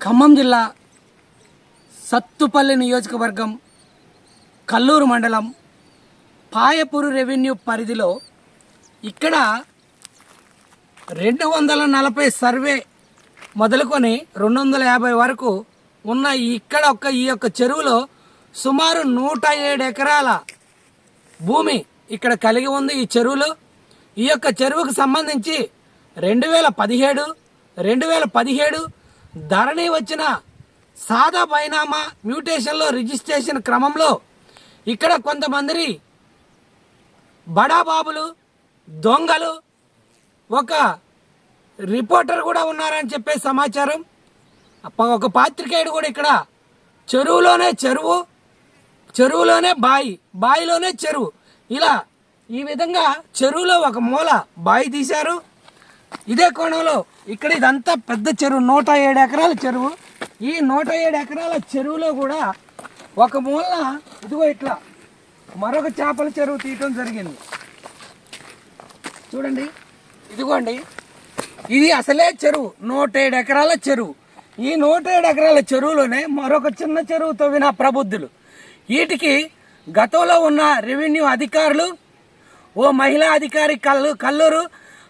ఖమ్మం జిల్లా సత్తుపల్లి నియోజకవర్గం కల్లూరు మండలం పాయపూరు రెవెన్యూ పరిధిలో ఇక్కడ రెండు వందల నలభై సర్వే మొదలుకొని రెండు వందల యాభై వరకు ఉన్న ఇక్కడ ఒక్క ఈ యొక్క చెరువులో సుమారు నూట ఏడు ఎకరాల భూమి ఇక్కడ కలిగి ఉంది ఈ చెరువులో. ఈ యొక్క చెరువుకు సంబంధించి రెండు వేల పదిహేడు రెండు వేల పదిహేడు ధరణి వచ్చిన సాదా బైనామా మ్యూటేషన్లో రిజిస్ట్రేషన్ క్రమంలో ఇక్కడ కొంతమంది బడాబాబులు దొంగలు ఒక రిపోర్టర్ కూడా ఉన్నారని చెప్పే సమాచారం. ఒక పాత్రికేయుడు కూడా ఇక్కడ చెరువులోనే చెరువు చెరువులోనే బాయి బాయిలోనే చెరువు. ఇలా ఈ విధంగా చెరువులో ఒక మూల బాయి తీశారు. ఇదే కోణంలో ఇక్కడ ఇదంతా పెద్ద చెరువు నూట ఏడు ఎకరాల చెరువు. ఈ నూట ఏడు ఎకరాల చెరువులో కూడా ఒక మూలన ఇదిగో ఇట్లా మరొక చేపల చెరువు తీయటం జరిగింది. చూడండి. ఇదిగోండి. ఇది అసలే చెరువు నూట ఏడు ఎకరాల చెరువు. ఈ నూట ఏడు ఎకరాల చెరువులోనే మరొక చిన్న చెరువు తవ్విన ప్రబుద్ధులు. వీటికి గతంలో ఉన్న రెవెన్యూ అధికారులు ఓ మహిళా అధికారి కల్లు కల్లూరు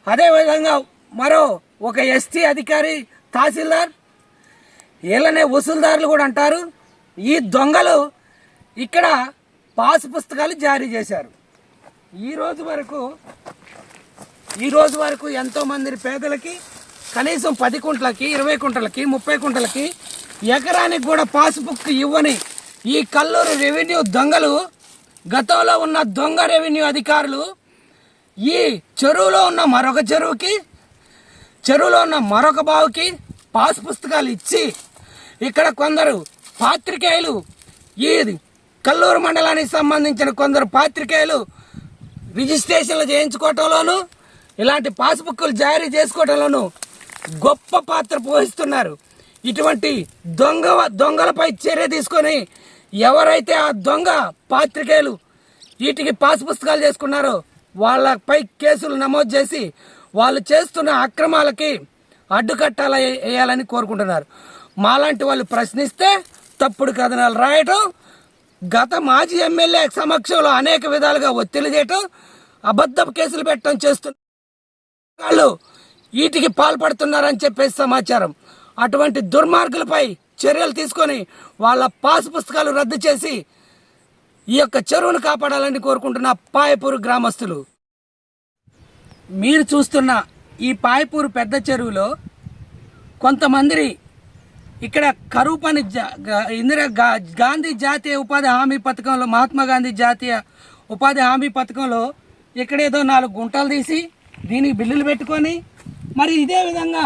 అదేవిధంగా మరో ఒక ఎస్టీ అధికారి తహసీల్దార్. వీళ్ళనే వసూల్దారులు కూడా అంటారు. ఈ దొంగలు ఇక్కడ పాస్ పుస్తకాలు జారీ చేశారు. ఈరోజు వరకు ఈరోజు వరకు ఎంతోమంది పేదలకి కనీసం పది కుంటలకి ఇరవై కుంటలకి ముప్పై కుంటలకి ఎకరానికి కూడా పాస్బుక్ ఇవ్వని ఈ కల్లూరు రెవెన్యూ దొంగలు గతంలో ఉన్న దొంగ రెవెన్యూ అధికారులు ఈ చెరువులో ఉన్న మరొక చెరువుకి చెరువులో ఉన్న మరొక బావుకి పాస్ పుస్తకాలు ఇచ్చి ఇక్కడ కొందరు పాత్రికేయులు ఈ కల్లూరు మండలానికి సంబంధించిన కొందరు పాత్రికేయులు రిజిస్ట్రేషన్లు చేయించుకోవటంలోను ఇలాంటి పాస్బుక్లు జారీ చేసుకోవటంలోను గొప్ప పాత్ర పోషిస్తున్నారు. ఇటువంటి దొంగ దొంగలపై చర్య తీసుకొని ఎవరైతే ఆ దొంగ పాత్రికేయులు వీటికి పాస్ పుస్తకాలు చేసుకున్నారో వాళ్ళపై కేసులు నమోదు చేసి వాళ్ళు చేస్తున్న అక్రమాలకి అడ్డుకట్టాల వేయాలని కోరుకుంటున్నారు. మాలాంటి వాళ్ళు ప్రశ్నిస్తే తప్పుడు కథనాలు రాయటం గత మాజీ ఎమ్మెల్యే సమక్షంలో అనేక విధాలుగా ఒత్తిడి చేయటం అబద్ధపు కేసులు పెట్టడం చేస్తున్న వాళ్ళు వీటికి పాల్పడుతున్నారని చెప్పేసి సమాచారం. అటువంటి దుర్మార్గులపై చర్యలు తీసుకొని వాళ్ళ పాస్ పుస్తకాలు రద్దు చేసి ఈ యొక్క చెరువును కాపాడాలని కోరుకుంటున్న పాయపూరు గ్రామస్తులు. మీరు చూస్తున్న ఈ పాయపూరు పెద్ద చెరువులో కొంతమంది ఇక్కడ కరువు పని జా- ఇందిరా గా- గాంధీ జాతీయ ఉపాధి హామీ పథకంలో మహాత్మా గాంధీ జాతీయ ఉపాధి హామీ పథకంలో ఇక్కడేదో నాలుగు గుంటలు తీసి దీనికి బిల్లులు పెట్టుకొని మరి ఇదే విధంగా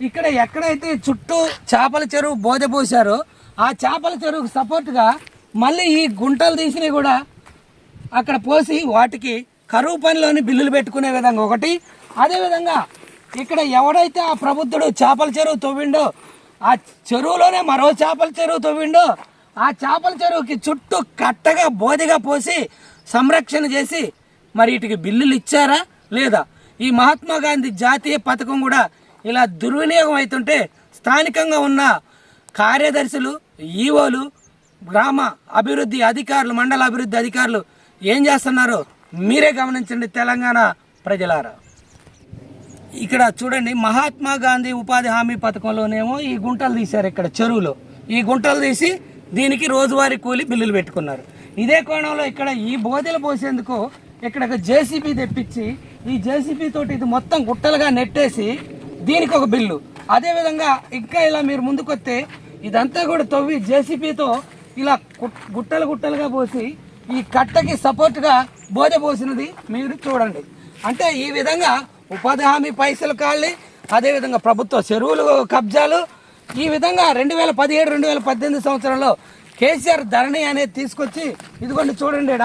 ఇక్కడ ఎక్కడైతే చుట్టూ చేపల చెరువు బోధ పోసారో ఆ చేపల చెరువుకు సపోర్ట్గా మళ్ళీ ఈ గుంటలు తీసినవి కూడా అక్కడ పోసి వాటికి కరువు పనిలోని బిల్లులు పెట్టుకునే విధంగా ఒకటి. అదేవిధంగా ఇక్కడ ఎవడైతే ఆ ప్రబుద్ధుడు చేపల చెరువు తవ్విండో ఆ చెరువులోనే మరో చేపల చెరువు తవ్విండో ఆ చేపల చెరువుకి చుట్టూ కట్టగా బోధిగా పోసి సంరక్షణ చేసి మరి వీటికి బిల్లులు ఇచ్చారా? లేదా? ఈ మహాత్మా గాంధీ జాతీయ పథకం కూడా ఇలా దుర్వినియోగం అవుతుంటే స్థానికంగా ఉన్న కార్యదర్శులు ఈవోలు గ్రామ అభివృద్ధి అధికారులు మండల అభివృద్ధి అధికారులు ఏం చేస్తున్నారో మీరే గమనించండి తెలంగాణ ప్రజలారా. ఇక్కడ చూడండి మహాత్మా గాంధీ ఉపాధి హామీ పథకంలోనేమో ఈ గుంటలు తీశారు ఇక్కడ చెరువులో. ఈ గుంటలు తీసి దీనికి రోజువారీ కూలి బిల్లులు పెట్టుకున్నారు. ఇదే కోణంలో ఇక్కడ ఈ బోధెలు పోసేందుకు ఇక్కడ ఒక జేసీబీ తెప్పించి ఈ జేసీబీ తోటి ఇది మొత్తం గుట్టలుగా నెట్టేసి దీనికి ఒక బిల్లు. అదేవిధంగా ఇంకా ఇలా మీరు ముందుకొస్తే ఇదంతా కూడా తవ్వి జేసీబీతో ఇలా గుట్టలు గుట్టలుగా పోసి ఈ కట్టకి సపోర్ట్గా బోధ పోసినది మీరు చూడండి. అంటే ఈ విధంగా ఉపాధి హామీ పైసలు కాళ్ళి అదేవిధంగా ప్రభుత్వ చెరువులు కబ్జాలు ఈ విధంగా రెండు వేల పదిహేడు రెండు వేల పద్దెనిమిది సంవత్సరంలో కేసీఆర్ ధరణి అనేది తీసుకొచ్చి ఇదిగోండి చూడండి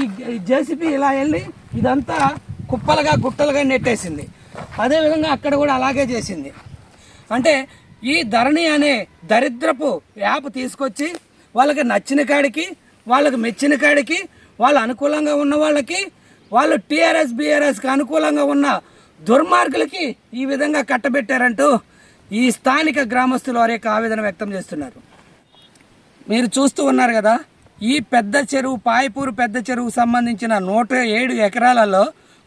ఈ జేసీబీ ఇలా వెళ్ళి ఇదంతా కుప్పలుగా గుట్టలుగా నెట్టేసింది. అదేవిధంగా అక్కడ కూడా అలాగే చేసింది. అంటే ఈ ధరణి అనే దరిద్రపు యాప్ తీసుకొచ్చి వాళ్ళకి నచ్చిన కాడికి వాళ్ళకి మెచ్చిన కాడికి వాళ్ళు అనుకూలంగా ఉన్న వాళ్ళకి వాళ్ళు టీఆర్ఎస్ బీఆర్ఎస్కి అనుకూలంగా ఉన్న దుర్మార్గులకి ఈ విధంగా కట్టబెట్టారంటూ ఈ స్థానిక గ్రామస్తులు వారి యొక్క ఆవేదన వ్యక్తం చేస్తున్నారు. మీరు చూస్తూ ఉన్నారు కదా ఈ పెద్ద చెరువు పాయపూరు పెద్ద చెరువుకు సంబంధించిన నూట ఏడు ఎకరాలలో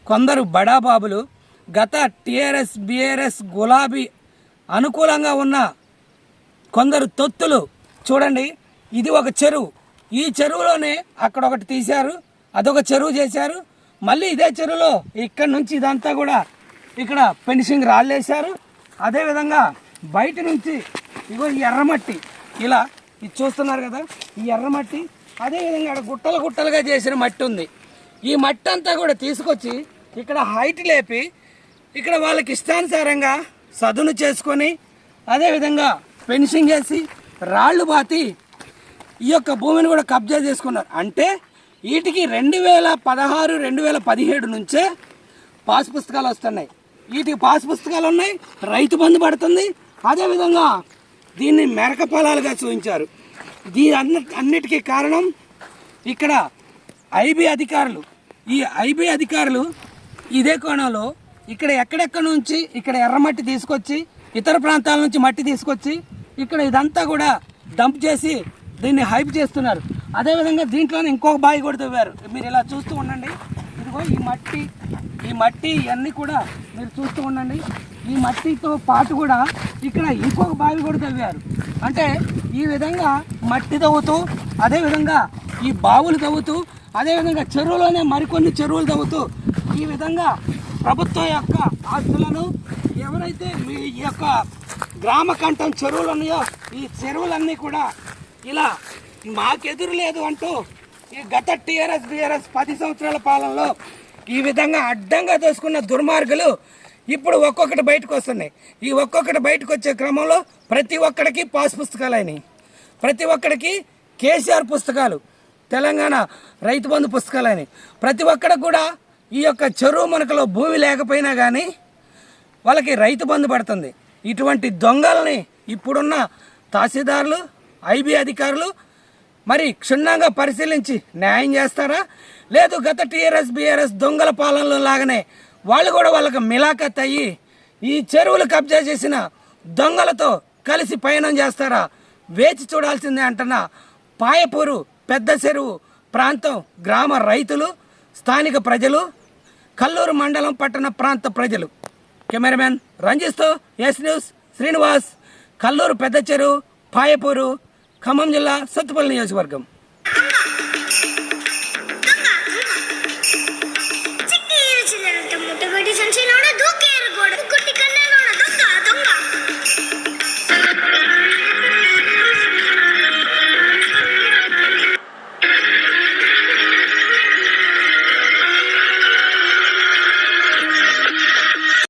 కొందరు బడాబాబులు గత టీఆర్ఎస్ బీఆర్ఎస్ గులాబీ అనుకూలంగా ఉన్న కొందరు తొత్తులు చూడండి ఇది ఒక చెరువు. ఈ చెరువులోనే అక్కడ ఒకటి తీశారు అదొక చెరువు చేశారు. మళ్ళీ ఇదే చెరువులో ఇక్కడ నుంచి ఇదంతా కూడా ఇక్కడ ఫెన్సింగ్ రాళ్ళేశారు. అదేవిధంగా బయట నుంచి ఇగో ఈ ఎర్రమట్టి ఇలా ఇది చూస్తున్నారు కదా ఈ ఎర్రమట్టి అదేవిధంగా ఇక్కడ గుట్టలు గుట్టలుగా చేసిన మట్టి ఉంది. ఈ మట్టి అంతా కూడా తీసుకొచ్చి ఇక్కడ హైట్ లేపి ఇక్కడ వాళ్ళకి ఇష్టానుసారంగా సదును చేసుకొని అదేవిధంగా ఫెన్సింగ్ చేసి రాళ్ళు బాతి ఈ యొక్క భూమిని కూడా కబ్జా చేసుకున్నారు. అంటే వీటికి రెండు వేల పదహారు రెండు వేల పదిహేడు నుంచే పాస్ పుస్తకాలు వస్తున్నాయి. వీటికి పాస్ పుస్తకాలు ఉన్నాయి రైతు బంధు పడుతుంది. అదేవిధంగా దీన్ని మెరక పొలాలుగా చూపించారు. దీని అన్ని అన్నిటికీ కారణం ఇక్కడ ఐబీ అధికారులు. ఈ ఐబీ అధికారులు ఇదే కోణంలో ఇక్కడ ఎక్కడెక్కడ నుంచి ఇక్కడ ఎర్రమట్టి తీసుకొచ్చి ఇతర ప్రాంతాల నుంచి మట్టి తీసుకొచ్చి ఇక్కడ ఇదంతా కూడా డంప్ చేసి దీన్ని హైప్ చేస్తున్నారు. అదేవిధంగా దీంట్లోనే ఇంకొక బావి కూడా తవ్వారు. మీరు ఇలా చూస్తూ ఉండండి. ఇదిగో ఈ మట్టి ఈ మట్టి ఇవన్నీ కూడా మీరు చూస్తూ ఉండండి. ఈ మట్టితో పాటు కూడా ఇక్కడ ఇంకొక బావి కూడా తవ్వారు. అంటే ఈ విధంగా మట్టి తవ్వుతూ అదేవిధంగా ఈ బావులు తవ్వుతూ అదేవిధంగా చెరువులోనే మరికొన్ని చెరువులు తవ్వుతూ ఈ విధంగా ప్రభుత్వం యొక్క ఆస్తులను ఎవరైతే మీ యొక్క గ్రామ కంఠం చెరువులు ఉన్నాయో ఈ చెరువులన్నీ కూడా ఇలా మాకెదురు లేదు అంటూ ఈ గత టీఆర్ఎస్ బీఆర్ఎస్ పది సంవత్సరాల పాలనలో ఈ విధంగా అడ్డంగా దోసుకున్న దుర్మార్గులు ఇప్పుడు ఒక్కొక్కటి బయటకు వస్తున్నాయి. ఈ ఒక్కొక్కటి బయటకు వచ్చే క్రమంలో ప్రతి ఒక్కడికి పాస్ పుస్తకాలు అయినాయి. ప్రతి ఒక్కడికి కేసీఆర్ పుస్తకాలు తెలంగాణ రైతు బంధు పుస్తకాలు అయినాయి. ప్రతి ఒక్కడికి కూడా ఈ యొక్క చెరువు మనకలో భూమి లేకపోయినా కానీ వాళ్ళకి రైతు బంధు పడుతుంది. ఇటువంటి దొంగల్ని ఇప్పుడున్న తహసీల్దార్లు ఐబీ అధికారులు మరి క్షుణ్ణంగా పరిశీలించి న్యాయం చేస్తారా? లేదు గత టీఆర్ఎస్ బీఆర్ఎస్ దొంగల పాలనలో లాగానే వాళ్ళు కూడా వాళ్ళకి మిలాఖత్ అయ్యి ఈ చెరువులు కబ్జా చేసిన దొంగలతో కలిసి పయనం చేస్తారా? వేచి చూడాల్సిందే అంటున్న పాయపూరు పెద్ద చెరువు ప్రాంతం గ్రామ రైతులు స్థానిక ప్రజలు కల్లూరు మండలం పట్టణ ప్రాంత ప్రజలు. కెమెరామెన్ రంజిస్తో ఎస్ న్యూస్ శ్రీనివాస్. కల్లూరు పెద్ద చెరువు పాయపూరు ఖమ్మం జిల్లా సత్తుపల్లి నియోజకవర్గం.